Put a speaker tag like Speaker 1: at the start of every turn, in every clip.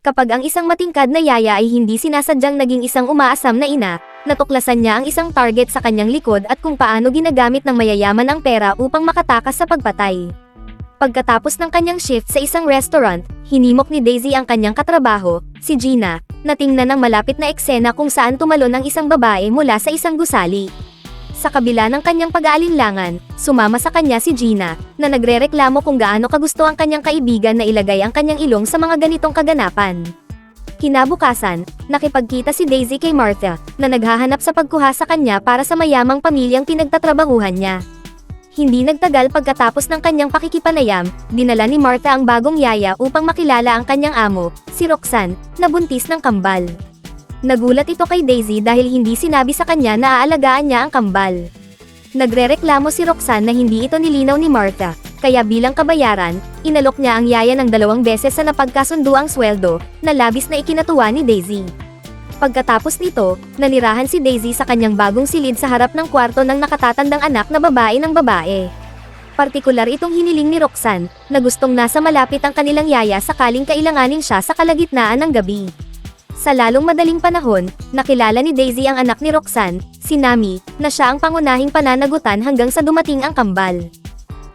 Speaker 1: Kapag ang isang matingkad na yaya ay hindi sinasadyang naging isang umaasam na ina, natuklasan niya ang isang target sa kanyang likod at kung paano ginagamit ng mayayaman ang pera upang makatakas sa pagpatay. Pagkatapos ng kanyang shift sa isang restaurant, hinimok ni Daisy ang kanyang katrabaho, si Gina, na tingnan ng malapit na eksena kung saan tumalon ang isang babae mula sa isang gusali. Sa kabila ng kanyang pag-aalinlangan, sumama sa kanya si Gina, na nagrereklamo kung gaano kagusto ang kanyang kaibigan na ilagay ang kanyang ilong sa mga ganitong kaganapan. Kinabukasan, nakipagkita si Daisy kay Martha, na naghahanap sa pagkuha sa kanya para sa mayamang pamilyang pinagtatrabahuhan niya. Hindi nagtagal pagkatapos ng kanyang pakikipanayam, dinala ni Martha ang bagong yaya upang makilala ang kanyang amo, si Roxanne, na buntis ng kambal. Nagulat ito kay Daisy dahil hindi sinabi sa kanya na aalagaan niya ang kambal. Nagrereklamo si Roxanne na hindi ito nilinaw ni Martha, kaya bilang kabayaran, inalok niya ang yaya ng dalawang beses sa napagkasundo ang sweldo, na labis na ikinatuwa ni Daisy. Pagkatapos nito, nanirahan si Daisy sa kanyang bagong silid sa harap ng kwarto ng nakatatandang anak na babae ng babae. Partikular itong hiniling ni Roxanne, na gustong nasa malapit ang kanilang yaya sakaling kailanganin siya sa kalagitnaan ng gabi. Sa lalong madaling panahon, nakilala ni Daisy ang anak ni Roxanne, si Nami, na siya ang pangunahing pananagutan hanggang sa dumating ang kambal.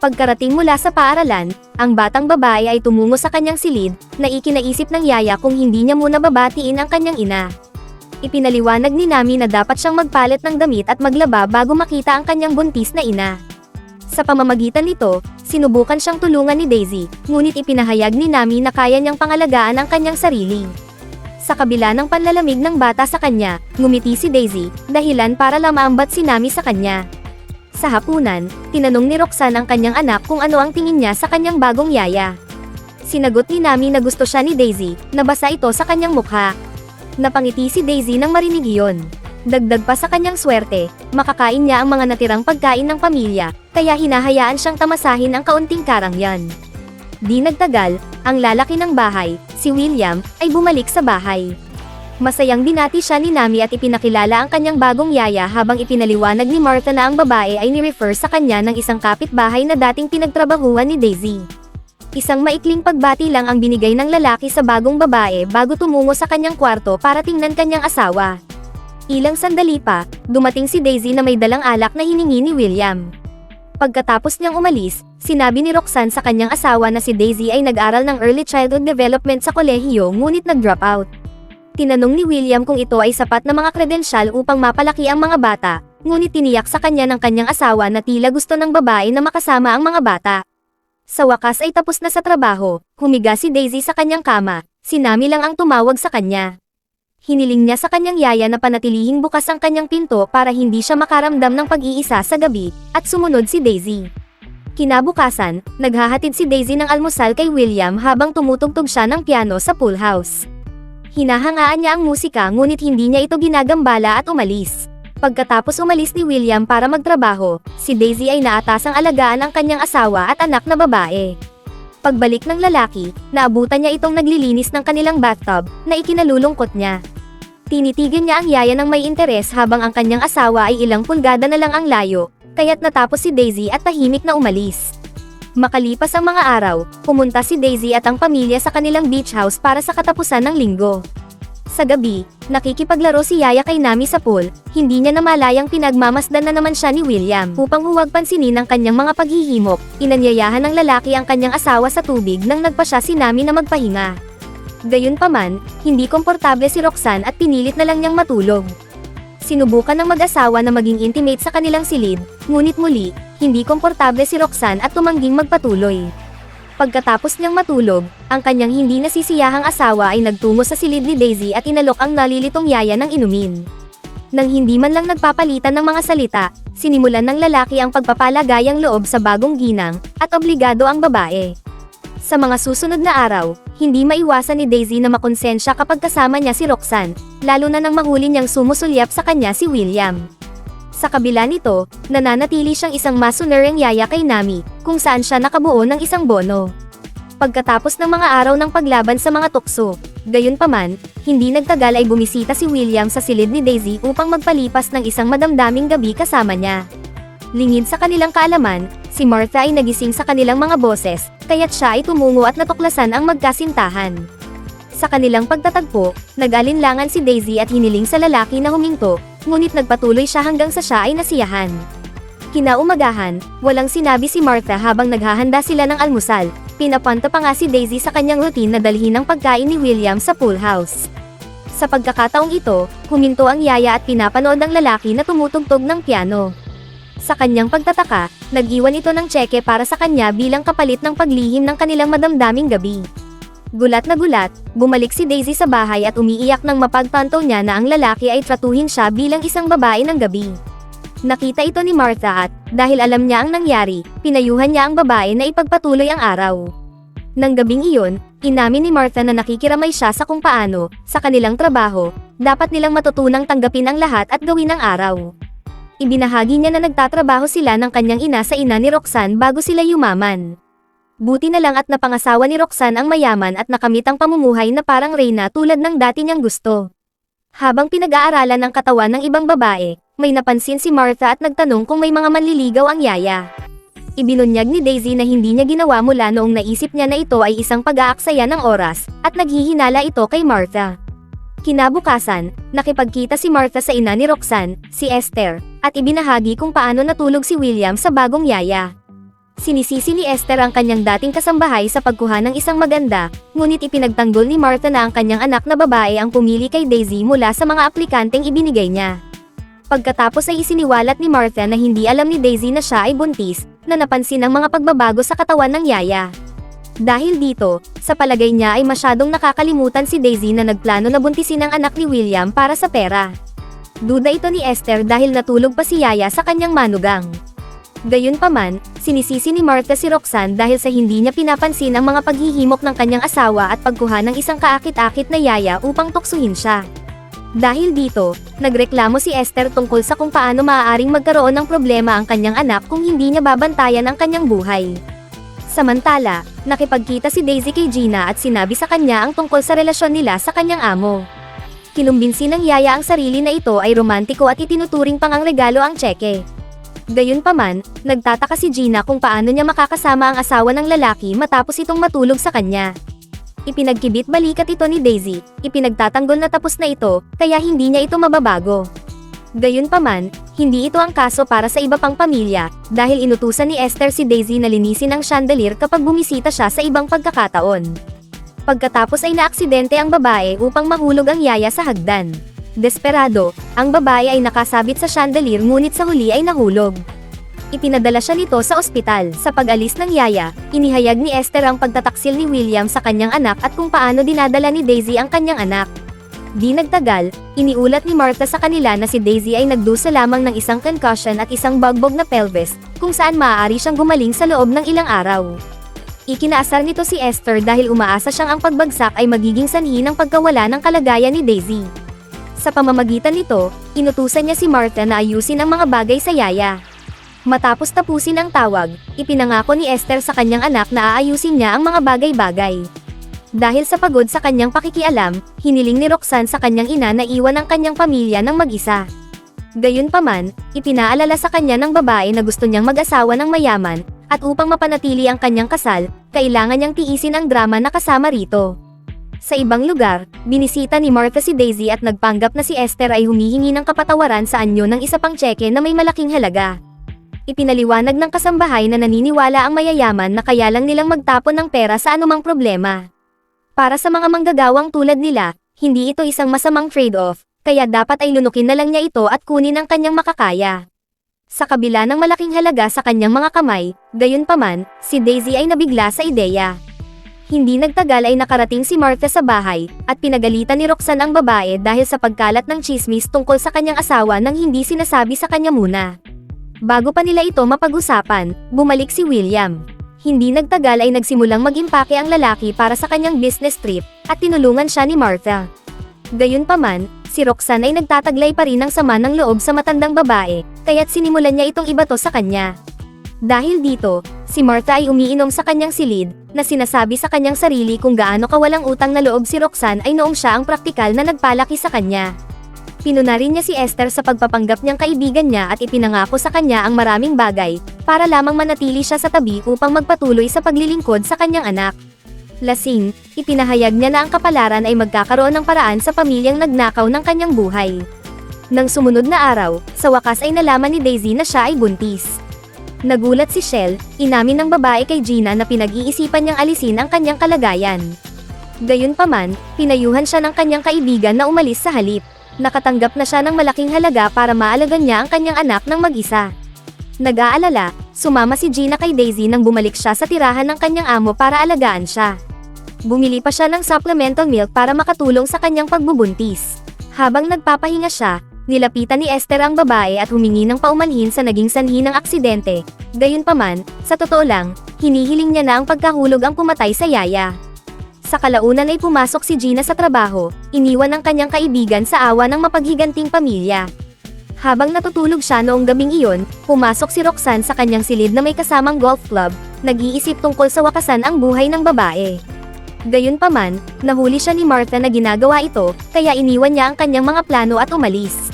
Speaker 1: Pagkarating mula sa paaralan, ang batang babae ay tumungo sa kanyang silid, na ikinaisip ng yaya kung hindi niya muna babatiin ang kanyang ina. Ipinaliwanag ni Nami na dapat siyang magpalit ng damit at maglaba bago makita ang kanyang buntis na ina. Sa pamamagitan nito, sinubukan siyang tulungan ni Daisy, ngunit ipinahayag ni Nami na kaya niyang pangalagaan ang kanyang sarili. Sa kabila ng panlalamig ng bata sa kanya, ngumiti si Daisy, dahilan para lamaambat si Nami sa kanya. Sa hapunan, tinanong ni Roxanne ang kanyang anak kung ano ang tingin niya sa kanyang bagong yaya. Sinagot ni Nami na gusto siya ni Daisy, nabasa ito sa kanyang mukha. Napangiti si Daisy nang marinig iyon. Dagdag pa sa kanyang swerte, makakain niya ang mga natirang pagkain ng pamilya, kaya hinahayaan siyang tamasahin ang kaunting karangyan. Di nagtagal, ang lalaki ng bahay, si William, ay bumalik sa bahay. Masayang binati siya ni Nami at ipinakilala ang kanyang bagong yaya habang ipinaliwanag ni Martha na ang babae ay ni-refer sa kanya ng isang kapitbahay na dating pinagtrabahuan ni Daisy. Isang maikling pagbati lang ang binigay ng lalaki sa bagong babae bago tumungo sa kanyang kwarto para tingnan kanyang asawa. Ilang sandali pa, dumating si Daisy na may dalang alak na hiningi ni William. Pagkatapos niyang umalis, sinabi ni Roxanne sa kanyang asawa na si Daisy ay nag-aral ng early childhood development sa kolehiyo ngunit nag-drop out. Tinanong ni William kung ito ay sapat na mga kredensyal upang mapalaki ang mga bata, ngunit tiniyak sa kanya ng kanyang asawa na tila gusto ng babae na makasama ang mga bata. Sa wakas ay tapos na sa trabaho, humiga si Daisy sa kanyang kama, si Nami lang ang tumawag sa kanya. Hiniling niya sa kanyang yaya na panatilihing bukas ang kanyang pinto para hindi siya makaramdam ng pag-iisa sa gabi, at sumunod si Daisy. Kinabukasan, naghahatid si Daisy ng almusal kay William habang tumutugtog siya ng piano sa pool house. Hinahangaan niya ang musika ngunit hindi niya ito ginagambala at umalis. Pagkatapos umalis ni William para magtrabaho, si Daisy ay naatasang alagaan ang kanyang asawa at anak na babae. Pagbalik ng lalaki, naabutan niya itong naglilinis ng kanilang bathtub, na ikinalulungkot niya. Tinitigan niya ang yaya ng may interes habang ang kanyang asawa ay ilang pulgada na lang ang layo, kaya't natapos si Daisy at tahimik na umalis. Makalipas ang mga araw, pumunta si Daisy at ang pamilya sa kanilang beach house para sa katapusan ng linggo. Sa gabi, nakikipaglaro si Yaya kay Nami sa pool, hindi niya namalayang pinagmamasdan na naman siya ni William. Upang huwag pansinin ang kanyang mga paghihimok, inanyayahan ng lalaki ang kanyang asawa sa tubig nang nagpa siya si Nami na magpahinga. Gayunpaman, hindi komportable si Roxanne at pinilit na lang niyang matulog. Sinubukan ng mag-asawa na maging intimate sa kanilang silid, ngunit muli, hindi komportable si Roxanne at tumangging magpatuloy. Pagkatapos niyang matulog, ang kanyang hindi nasisiyahang asawa ay nagtungo sa silid ni Daisy at inalok ang nalilitong yaya ng inumin. Nang hindi man lang nagpapalitan ng mga salita, sinimulan ng lalaki ang pagpapalagayang loob sa bagong ginang, at obligado ang babae. Sa mga susunod na araw, hindi maiwasan ni Daisy na makonsensya kapag kasama niya si Roxanne, lalo na nang mahuli niyang sumusulyap sa kanya si William. Sa kabila nito, nananatili siyang isang masunereng yaya kay Nami, kung saan siya nakabuo ng isang bono. Pagkatapos ng mga araw ng paglaban sa mga tukso, gayunpaman, hindi nagtagal ay bumisita si William sa silid ni Daisy upang magpalipas ng isang madamdaming gabi kasama niya. Lingid sa kanilang kaalaman, si Martha ay nagising sa kanilang mga boses, kaya't siya ay tumungo at natuklasan ang magkasintahan. Sa kanilang pagtatagpo, nag-alinlangan si Daisy at hiniling sa lalaki na huminto, ngunit nagpatuloy siya hanggang sa siya ay nasiyahan. Kinaumagahan, walang sinabi si Martha habang naghahanda sila ng almusal. Pinapanta pa nga si Daisy sa kanyang routine na dalhin ng pagkain ni William sa pool house. Sa pagkakataong ito, huminto ang yaya at pinapanood ang lalaki na tumutugtog ng piano. Sa kanyang pagtataka, nag-iwan ito ng tseke para sa kanya bilang kapalit ng paglihim ng kanilang madamdaming gabi. Gulat na gulat, bumalik si Daisy sa bahay at umiiyak nang mapagtanto niya na ang lalaki ay tratuhin siya bilang isang babae ng gabi. Nakita ito ni Martha at, dahil alam niya ang nangyari, pinayuhan niya ang babae na ipagpatuloy ang araw. Nang gabing iyon, inamin ni Martha na nakikiramay siya sa kung paano, sa kanilang trabaho, dapat nilang matutunang tanggapin ang lahat at gawin ang araw. Ibinahagi niya na nagtatrabaho sila ng kanyang ina sa ina ni Roxanne bago sila yumaman. Buti na lang at napangasawa ni Roxanne ang mayaman at nakamit ang pamumuhay na parang reyna tulad ng dati niyang gusto. Habang pinag-aaralan ng katawan ng ibang babae, may napansin si Martha at nagtanong kung may mga manliligaw ang yaya. Ibinunyag ni Daisy na hindi niya ginawa mula noong naisip niya na ito ay isang pag-aaksaya ng oras, at naghihinala ito kay Martha. Kinabukasan, nakipagkita si Martha sa ina ni Roxanne, si Esther, at ibinahagi kung paano natulog si William sa bagong yaya. Sinisisi ni Esther ang kanyang dating kasambahay sa pagkuha ng isang maganda, ngunit ipinagtanggol ni Martha na ang kanyang anak na babae ang pumili kay Daisy mula sa mga aplikanteng ibinigay niya. Pagkatapos ay isiniwalat ni Martha na hindi alam ni Daisy na siya ay buntis, na napansin ang mga pagbabago sa katawan ng yaya. Dahil dito, sa palagay niya ay masyadong nakakalimutan si Daisy na nagplano na buntisin ang anak ni William para sa pera. Duda ito ni Esther dahil natulog pa si Yaya sa kanyang manugang. Gayunpaman, sinisisi ni Martha si Roxanne dahil sa hindi niya pinapansin ang mga paghihimok ng kanyang asawa at pagkuha ng isang kaakit-akit na yaya upang tuksuhin siya. Dahil dito, nagreklamo si Esther tungkol sa kung paano maaaring magkaroon ng problema ang kanyang anak kung hindi niya babantayan ang kanyang buhay. Samantala, nakipagkita si Daisy kay Gina at sinabi sa kanya ang tungkol sa relasyon nila sa kanyang amo. Kinumbinsi ng yaya ang sarili na ito ay romantiko at itinuturing pang ang regalo ang tseke. Gayunpaman, nagtataka si Gina kung paano niya makakasama ang asawa ng lalaki matapos itong matulog sa kanya. Ipinagkibit balikat ito ni Daisy, ipinagtatanggol na tapos na ito, kaya hindi niya ito mababago. Gayunpaman, hindi ito ang kaso para sa iba pang pamilya, dahil inutusan ni Esther si Daisy na linisin ang chandelier kapag bumisita siya sa ibang pagkakataon. Pagkatapos ay naaksidente ang babae upang mahulog ang yaya sa hagdan. Desperado, ang babae ay nakasabit sa chandelier ngunit sa huli ay nahulog. Ipinadala siya nito sa ospital. Sa pag-alis ng yaya, inihayag ni Esther ang pagtataksil ni William sa kanyang anak at kung paano dinadala ni Daisy ang kanyang anak. Di nagtagal, iniulat ni Martha sa kanila na si Daisy ay nagdusa lamang ng isang concussion at isang bagbog na pelvis, kung saan maaari siyang gumaling sa loob ng ilang araw. Ikinaasar nito si Esther dahil umaasa siyang ang pagbagsak ay magiging sanhi ng pagkawala ng kalagayan ni Daisy. Sa pamamagitan nito, inutusan niya si Martha na ayusin ang mga bagay sa yaya. Matapos tapusin ang tawag, ipinangako ni Esther sa kanyang anak na aayusin niya ang mga bagay-bagay. Dahil sa pagod sa kanyang pakikialam, hiniling ni Roxanne sa kanyang ina na iwan ang kanyang pamilya ng mag-isa. Gayunpaman, ipinaalala sa kanya ng babae na gusto niyang mag-asawa ng mayaman, at upang mapanatili ang kanyang kasal, kailangan niyang tiisin ang drama na kasama rito. Sa ibang lugar, binisita ni Martha si Daisy at nagpanggap na si Esther ay humihingi ng kapatawaran sa anyo ng isa pang tseke na may malaking halaga. Ipinaliwanag ng kasambahay na naniniwala ang mayayaman na kaya lang nilang magtapon ng pera sa anumang problema. Para sa mga manggagawang tulad nila, hindi ito isang masamang trade-off, kaya dapat ay lunukin na lang niya ito at kunin ang kanyang makakaya. Sa kabila ng malaking halaga sa kanyang mga kamay, gayunpaman, si Daisy ay nabigla sa ideya. Hindi nagtagal ay nakarating si Martha sa bahay, at pinagalitan ni Roxanne ang babae dahil sa pagkalat ng chismis tungkol sa kanyang asawa nang hindi sinasabi sa kanya muna. Bago pa nila ito mapag-usapan, bumalik si William. Hindi nagtagal ay nagsimulang mag-impake ang lalaki para sa kanyang business trip, at tinulungan siya ni Martha. Gayunpaman, si Roxanne ay nagtataglay pa rin ng sama ng loob sa matandang babae, kaya't sinimulan niya itong ibato sa kanya. Dahil dito, si Martha ay umiinom sa kanyang silid, na sinasabi sa kanyang sarili kung gaano kawalang utang na loob si Roxanne ay noong siya ang praktikal na nagpalaki sa kanya. Pinuna rin niya si Esther sa pagpapanggap niyang kaibigan niya at ipinangako sa kanya ang maraming bagay, para lamang manatili siya sa tabi upang magpatuloy sa paglilingkod sa kanyang anak. Lasing, ipinahayag niya na ang kapalaran ay magkakaroon ng paraan sa pamilyang nagnakaw ng kanyang buhay. Nang sumunod na araw, sa wakas ay nalaman ni Daisy na siya ay buntis. Nagulat si Shell, inamin ng babae kay Gina na pinag-iisipan niyang alisin ang kanyang kalagayan. Gayunpaman, pinayuhan siya ng kanyang kaibigan na umalis sa halip. Nakatanggap na siya ng malaking halaga para maalagan niya ang kanyang anak ng mag-isa. Nag-aalala, sumama si Gina kay Daisy nang bumalik siya sa tirahan ng kanyang amo para alagaan siya. Bumili pa siya ng supplemental milk para makatulong sa kanyang pagbubuntis. Habang nagpapahinga siya, nilapitan ni Esther ang babae at humingi ng paumanhin sa naging sanhi ng aksidente. Gayunpaman, sa totoo lang, hinihiling niya na ang pagkahulog ang pumatay sa yaya. Sa kalaunan ay pumasok si Gina sa trabaho, iniwan ng kanyang kaibigan sa awa ng mapaghiganting pamilya. Habang natutulog siya noong gabing iyon, pumasok si Roxanne sa kanyang silid na may kasamang golf club, nag-iisip tungkol sa wakasan ang buhay ng babae. Gayunpaman, nahuli siya ni Martha na ginagawa ito, kaya iniwan niya ang kanyang mga plano at umalis.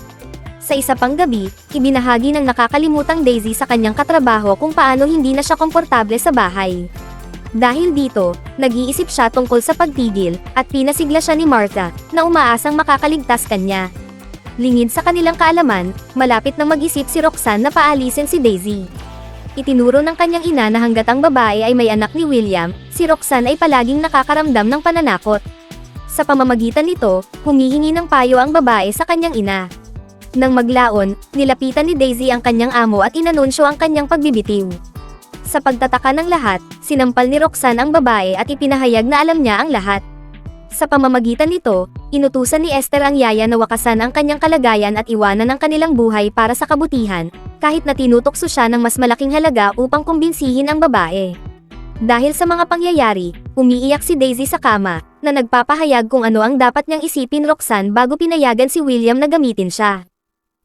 Speaker 1: Sa isa pang gabi, ibinahagi ng nakakalimutang Daisy sa kanyang katrabaho kung paano hindi na siya komportable sa bahay. Dahil dito, nag-iisip siya tungkol sa pagtigil, at pinasigla siya ni Martha, na umaasang makakaligtas kanya. Lingid sa kanilang kaalaman, malapit na mag-isip si Roxanne na paalisin si Daisy. Itinuro ng kanyang ina na hanggat ang babae ay may anak ni William, si Roxanne ay palaging nakakaramdam ng pananakot. Sa pamamagitan nito, humihingi ng payo ang babae sa kanyang ina. Nang maglaon, nilapitan ni Daisy ang kanyang amo at inanunsyo ang kanyang pagbibitiw. Sa pagtataka ng lahat, sinampal ni Roxanne ang babae at ipinahayag na alam niya ang lahat. Sa pamamagitan nito, inutusan ni Esther ang yaya na wakasan ang kanyang kalagayan at iwanan ang kanilang buhay para sa kabutihan, kahit na tinutokso siya ng mas malaking halaga upang kumbinsihin ang babae. Dahil sa mga pangyayari, umiiyak si Daisy sa kama, na nagpapahayag kung ano ang dapat niyang isipin Roxanne bago pinayagan si William na gamitin siya.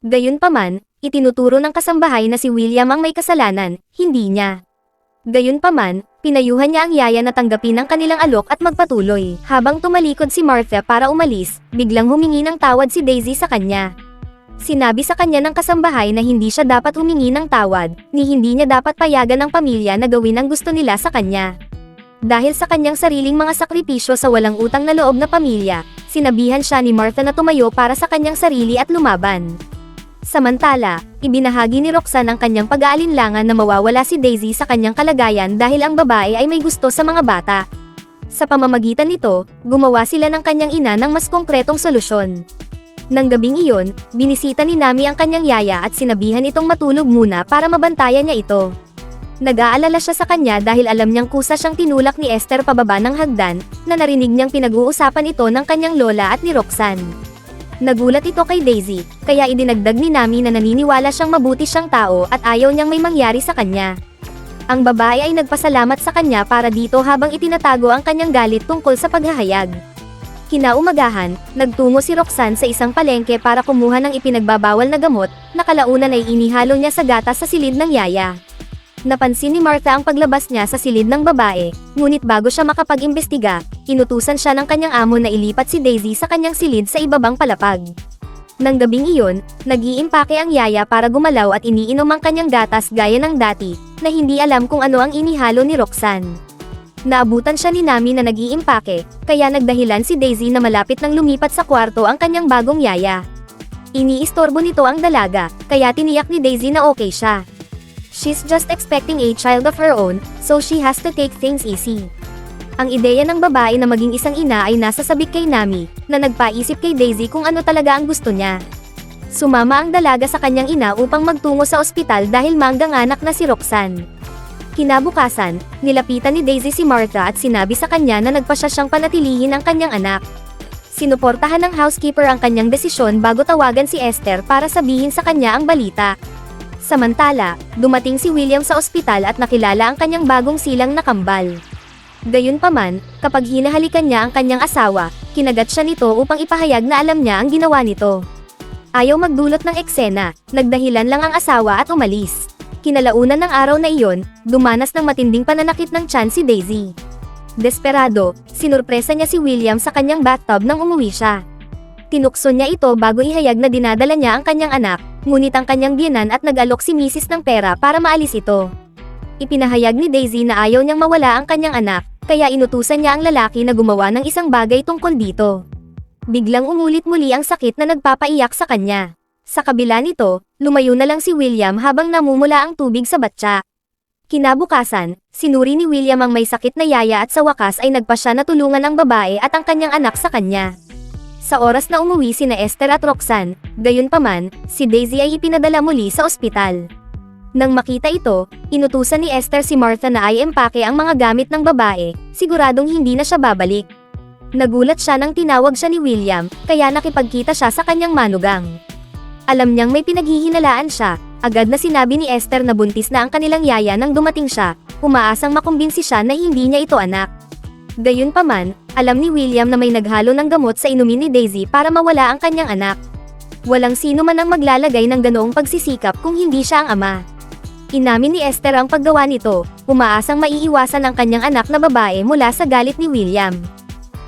Speaker 1: Gayunpaman, itinuturo ng kasambahay na si William ang may kasalanan, hindi niya. Gayunpaman, pinayuhan niya ang yaya na tanggapin ang kanilang alok at magpatuloy. Habang tumalikod si Martha para umalis, biglang humingi ng tawad si Daisy sa kanya. Sinabi sa kanya ng kasambahay na hindi siya dapat humingi ng tawad, ni hindi niya dapat payagan ng pamilya na gawin ang gusto nila sa kanya. Dahil sa kanyang sariling mga sakripisyo sa walang utang na loob na pamilya, sinabihan siya ni Martha na tumayo para sa kanyang sarili at lumaban. Samantala, ibinahagi ni Roxanne ang kanyang pag-aalinlangan na mawawala si Daisy sa kanyang kalagayan dahil ang babae ay may gusto sa mga bata. Sa pamamagitan nito, gumawa sila ng kanyang ina ng mas konkretong solusyon. Nang gabing iyon, binisita ni Nami ang kanyang yaya at sinabihan itong matulog muna para mabantayan niya ito. Nag-aalala siya sa kanya dahil alam niyang kusa siyang tinulak ni Esther pababa ng hagdan, na narinig niyang pinag-uusapan ito ng kanyang lola at ni Roxanne. Nagulat ito kay Daisy, kaya idinagdag ni Nami na naniniwala siyang mabuti siyang tao at ayaw niyang may mangyari sa kanya. Ang babae ay nagpasalamat sa kanya para dito habang itinatago ang kanyang galit tungkol sa paghahayag. Kinaumagahan, nagtungo si Roxanne sa isang palengke para kumuha ng ipinagbabawal na gamot, na kalaunan ay inihalo niya sa gatas sa silid ng yaya. Napansin ni Martha ang paglabas niya sa silid ng babae, ngunit bago siya makapag-imbestiga, inutusan siya ng kanyang amo na ilipat si Daisy sa kanyang silid sa ibabang palapag. Nang gabing iyon, nag-iimpake ang yaya para gumalaw at iniinom ang kanyang gatas gaya ng dati, na hindi alam kung ano ang inihalo ni Roxanne. Naabutan siya ni Nami na nag-iimpake, kaya nagdahilan si Daisy na malapit nang lumipat sa kwarto ang kanyang bagong yaya. Iniistorbo nito ang dalaga, kaya tiniyak ni Daisy na okay siya. She's just expecting a child of her own, so she has to take things easy. Ang ideya ng babae na maging isang ina ay nasa sabik kay Nami, na nagpaisip kay Daisy kung ano talaga ang gusto niya. Sumama ang dalaga sa kanyang ina upang magtungo sa ospital dahil manggang anak na si Roxanne. Kinabukasan, nilapitan ni Daisy si Martha at sinabi sa kanya na nagpasya siyang panatilihin ang kanyang anak. Sinuportahan ng housekeeper ang kanyang desisyon bago tawagan si Esther para sabihin sa kanya ang balita. Samantala, dumating si William sa ospital at nakilala ang kanyang bagong silang na kambal. Gayunpaman, kapag hinahalikan niya ang kanyang asawa, kinagat siya nito upang ipahayag na alam niya ang ginawa nito. Ayaw magdulot ng eksena, nagdahilan lang ang asawa at umalis. Kinalaunan ng araw na iyon, dumanas ng matinding pananakit ng tiyan si Daisy. Desperado, sinurpresa niya si William sa kanyang bathtub nang umuwi siya. Tinukso niya ito bago ihayag na dinadala niya ang kanyang anak, ngunit ang kanyang biyanan at nag-alok si Mrs. ng pera para maalis ito. Ipinahayag ni Daisy na ayaw niyang mawala ang kanyang anak, kaya inutusan niya ang lalaki na gumawa ng isang bagay tungkol dito. Biglang umulit muli ang sakit na nagpapaiyak sa kanya. Sa kabila nito, lumayo na lang si William habang namumula ang tubig sa batya. Kinabukasan, sinuri ni William ang may sakit na yaya at sa wakas ay nagpa siya na tulungan ang babae at ang kanyang anak sa kanya. Sa oras na umuwi sina Esther at Roxanne, gayunpaman, si Daisy ay ipinadala muli sa ospital. Nang makita ito, inutusan ni Esther si Martha na ay empake ang mga gamit ng babae, siguradong hindi na siya babalik. Nagulat siya nang tinawag siya ni William, kaya nakipagkita siya sa kanyang manugang. Alam niyang may pinaghihinalaan siya, agad na sinabi ni Esther na buntis na ang kanilang yaya nang dumating siya, umaasang makumbinsi siya na hindi niya ito anak. Gayunpaman, alam ni William na may naghalo ng gamot sa inumin ni Daisy para mawala ang kanyang anak. Walang sino man ang maglalagay ng ganoong pagsisikap kung hindi siya ang ama. Inamin ni Esther ang paggawa nito, umaasang maiiwasan ang kanyang anak na babae mula sa galit ni William.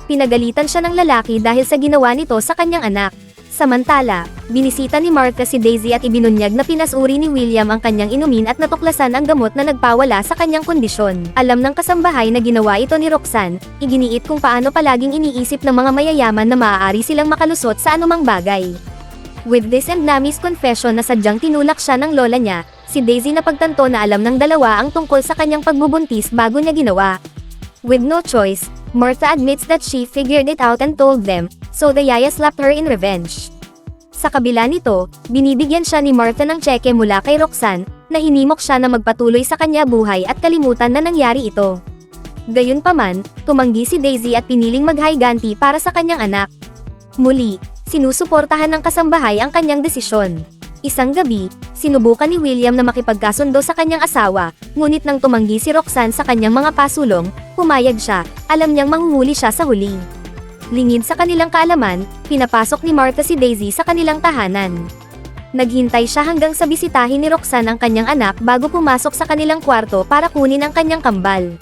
Speaker 1: Pinagalitan siya ng lalaki dahil sa ginawa nito sa kanyang anak. Samantala, binisita ni Martha si Daisy at ibinunyag na pinasuri ni William ang kanyang inumin at natuklasan ang gamot na nagpawala sa kanyang kondisyon. Alam ng kasambahay na ginawa ito ni Roxanne, iginiit kung paano palaging iniisip ng mga mayayaman na maaari silang makalusot sa anumang bagay. With this and Nami's confession na sadyang tinulak siya ng lola niya, si Daisy napagtanto na alam ng dalawa ang tungkol sa kanyang pagbubuntis bago niya ginawa. With no choice, Martha admits that she figured it out and told them, so the yaya slapped her in revenge. Sa kabila nito, binibigyan siya ni Martha ng tseke mula kay Roxanne, na hinimok siya na magpatuloy sa kanya buhay at kalimutan na nangyari ito. Gayunpaman, tumanggi si Daisy at piniling maghayganti para sa kanyang anak. Muli, sinusuportahan ng kasambahay ang kanyang desisyon. Isang gabi, sinubukan ni William na makipagkasundo sa kanyang asawa, ngunit nang tumanggi si Roxanne sa kanyang mga pasulong, pumayag siya, alam niyang manghuhuli siya sa huli. Lingid sa kanilang kaalaman, pinapasok ni Martha si Daisy sa kanilang tahanan. Naghintay siya hanggang sa bisitahin ni Roxanne ang kanyang anak bago pumasok sa kanilang kwarto para kunin ang kanyang kambal.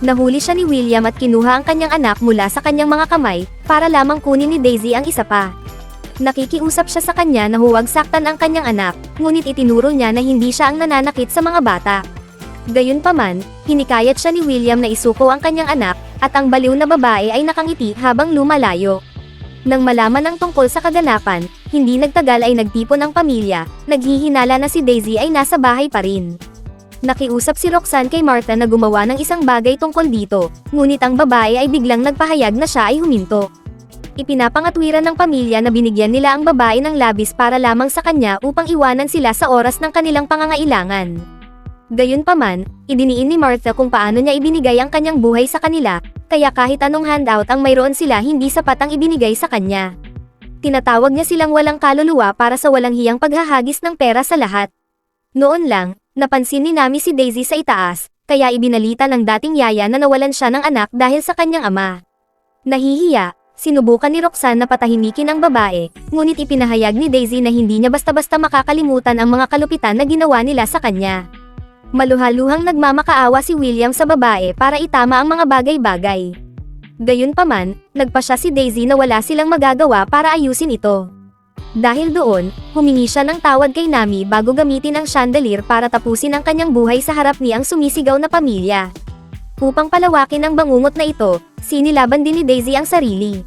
Speaker 1: Nahuli siya ni William at kinuha ang kanyang anak mula sa kanyang mga kamay, para lamang kunin ni Daisy ang isa pa. Nakikiusap siya sa kanya na huwag saktan ang kanyang anak, ngunit itinuro niya na hindi siya ang nananakit sa mga bata. Gayunpaman, hinikayat siya ni William na isuko ang kanyang anak, at ang baliw na babae ay nakangiti habang lumalayo. Nang malaman ang tungkol sa kaganapan, hindi nagtagal ay nagtipon ang pamilya, naghihinala na si Daisy ay nasa bahay pa rin. Nakiusap si Roxanne kay Martha na gumawa ng isang bagay tungkol dito, ngunit ang babae ay biglang nagpahayag na siya ay huminto. Ipinapangatwiran ng pamilya na binigyan nila ang babae ng labis para lamang sa kanya upang iwanan sila sa oras ng kanilang pangangailangan. Gayunpaman, idiniin ni Martha kung paano niya ibinigay ang kanyang buhay sa kanila, kaya kahit anong handout ang mayroon sila hindi sapat ang ibinigay sa kanya. Tinatawag niya silang walang kaluluwa para sa walang hiyang paghahagis ng pera sa lahat. Noon lang, napansin ni Nami si Daisy sa itaas, kaya ibinalita ng dating yaya na nawalan siya ng anak dahil sa kanyang ama. Nahihiya, sinubukan ni Roxanne na patahimikin ang babae, ngunit ipinahayag ni Daisy na hindi niya basta-basta makakalimutan ang mga kalupitan na ginawa nila sa kanya. Maluhaluhang nagmamakaawa si William sa babae para itama ang mga bagay-bagay. Gayunpaman, nagpa siya si Daisy na wala silang magagawa para ayusin ito. Dahil doon, humingi siya ng tawad kay Nami bago gamitin ang chandelier para tapusin ang kanyang buhay sa harap ni ang sumisigaw na pamilya. Upang palawakin ang bangungot na ito, sinilaban din ni Daisy ang sarili.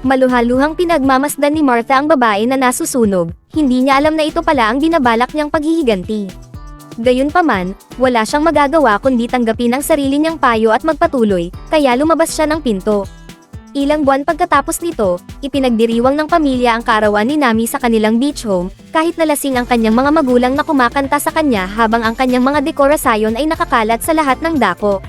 Speaker 1: Maluhaluhang pinagmamasdan ni Martha ang babae na nasusunog, hindi niya alam na ito pala ang binabalak niyang paghihiganti. Gayunpaman, wala siyang magagawa kundi tanggapin ang sarili niyang payo at magpatuloy, kaya lumabas siya ng pinto. Ilang buwan pagkatapos nito, ipinagdiriwang ng pamilya ang kaarawan ni Nami sa kanilang beach home, kahit nalasing ang kanyang mga magulang na kumakanta sa kanya habang ang kanyang mga dekorasyon ay nakakalat sa lahat ng dako.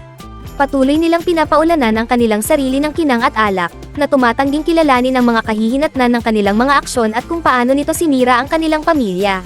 Speaker 1: Patuloy nilang pinapaulanan ang kanilang sarili ng kinang at alak, na tumatangging kilalanin ang mga kahihinatnan ng kanilang mga aksyon at kung paano nito sinira ang kanilang pamilya.